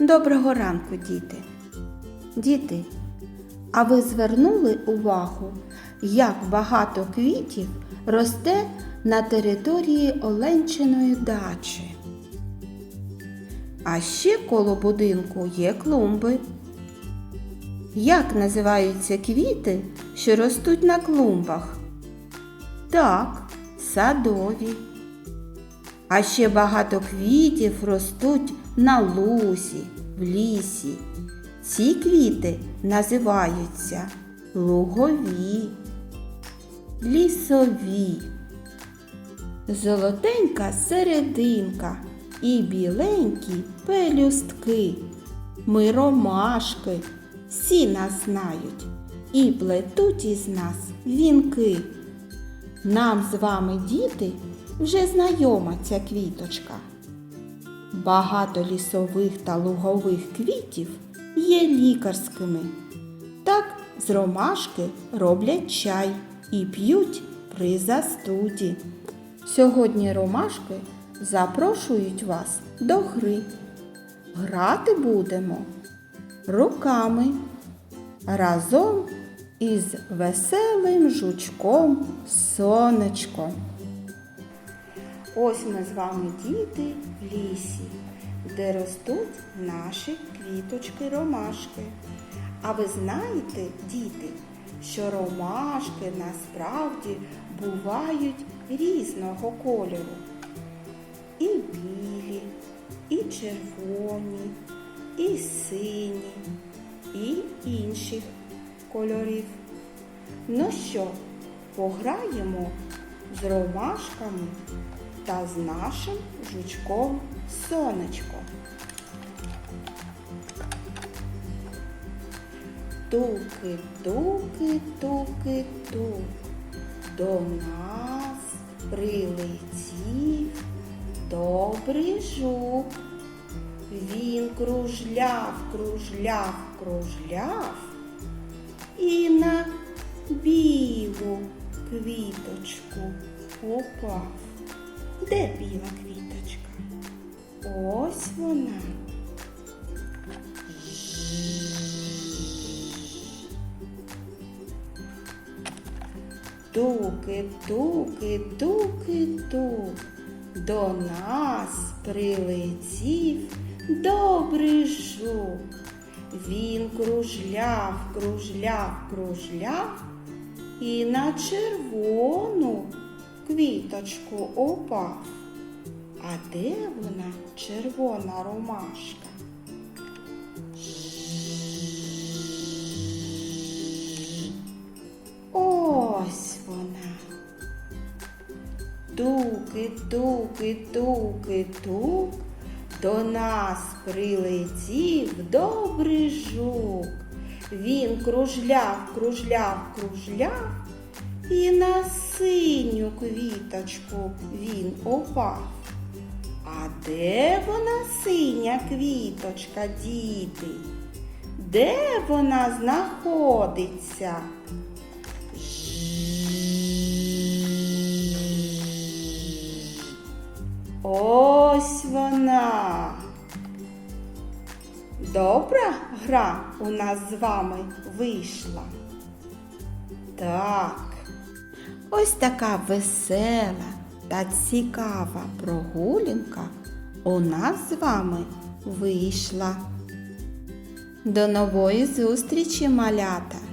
Доброго ранку, діти. Діти, а ви звернули увагу, як багато квітів росте на території Оленчиної дачі? А ще коло будинку є клумби. Як називаються квіти, що ростуть на клумбах? Так, садові. А ще багато квітів ростуть на лузі, в лісі. Ці квіти називаються лугові, лісові. Золотенька серединка і біленькі пелюстки. Ми ромашки, всі нас знають і плетуть із нас вінки. Нам з вами, діти, вже знайома ця квіточка. Багато лісових та лугових квітів є лікарськими. Так з ромашки роблять чай і п'ють при застуді. Сьогодні ромашки запрошують вас до гри. Грати будемо руками разом із веселим жучком сонечком. Ось ми з вами діти в лісі, де ростуть наші квіточки ромашки. А ви знаєте, діти, що ромашки насправді бувають різного кольору. І білі, і червоні, і сині, і інших кольорів. Ну що, пограємо з ромашками та з нашим жучком сонечко. Туки, туки, туки, тук. До нас прилетів добрий жук. Він кружляв, кружляв, кружляв і на білу квіточку упав. Де біла квіточка? Ось вона. Туки, туки, туки, тук. До нас прилетів добрий жук. Він кружляв, кружляв, кружляв і на червону квіточку упав. А де вона червона ромашка? Ось вона. Туки, туки, туки, тук. До нас прилетів добрий жук. Він кружляв, кружляв, кружляв, синю квіточку він упав. А де вона синя квіточка, діти? Де вона знаходиться? Ось вона. Добра гра у нас з вами вийшла. Так. Ось така весела та цікава прогулянка у нас з вами вийшла. До нової зустрічі, малята!